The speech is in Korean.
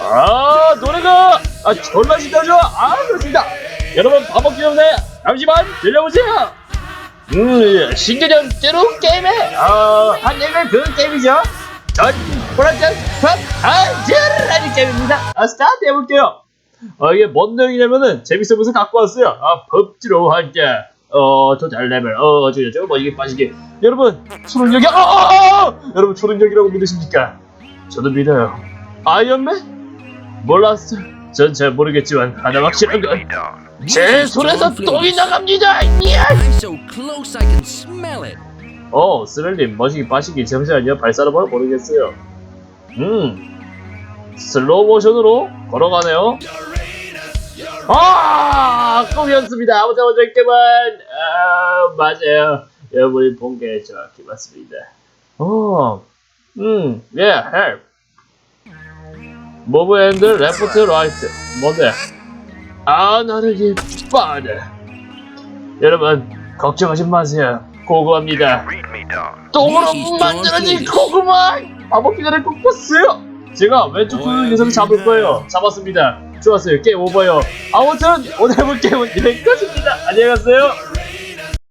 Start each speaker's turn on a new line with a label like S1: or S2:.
S1: 아 노래가 아 졸라 신나죠? 아 그렇습니다. 여러분 밥 먹기 전에 잠시만 들려보세요. 음 신개념 찌루 게임에 어한 얘기는 그 게임이죠. 전 브라전 팝한즈라는 게임입니다. 아 스타트 해볼게요. 아 이게 뭔 내용이냐면은 재밌어 보여서 갖고 왔어요. 아 법지로 할때 어 토탈 레벨 어 어쩌고저쩌고 뭐 이게 빠지게 여러분 초능력이 아, 아, 아, 아! 여러분 초능력이라고 믿으십니까? 저도 믿어요. 아이언맨? 몰랐어. 전 잘 모르겠지만 하나 확실한 건 제 손에서 똥이 나갑니다. 이야!
S2: I'm so close I can smell it.
S1: 어, 스멜님 머시기 빠시기 잠시만요. 발사라봐요 모르겠어요. 음, 슬로우 모션으로 걸어가네요. 아, 꿈이었습니다. 아무튼 먼저 게임은 아, 맞아요. 여러분이 본게 정확히 맞습니다. 어, 음, 예, help. Move and left, right. 뭔데? 아, 나르기 빠르. 여러분, 걱정하지 마세요. 고고합니다. 똥으로 만들어진 고구마! 꼭 봤어요! 제가 왼쪽 손으로 녀석을 잡을 거예요. 잡았습니다. 좋았어요. 게임 오버요. 아무튼 오늘 해볼 게임은 여기까지입니다. 안녕히 가세요.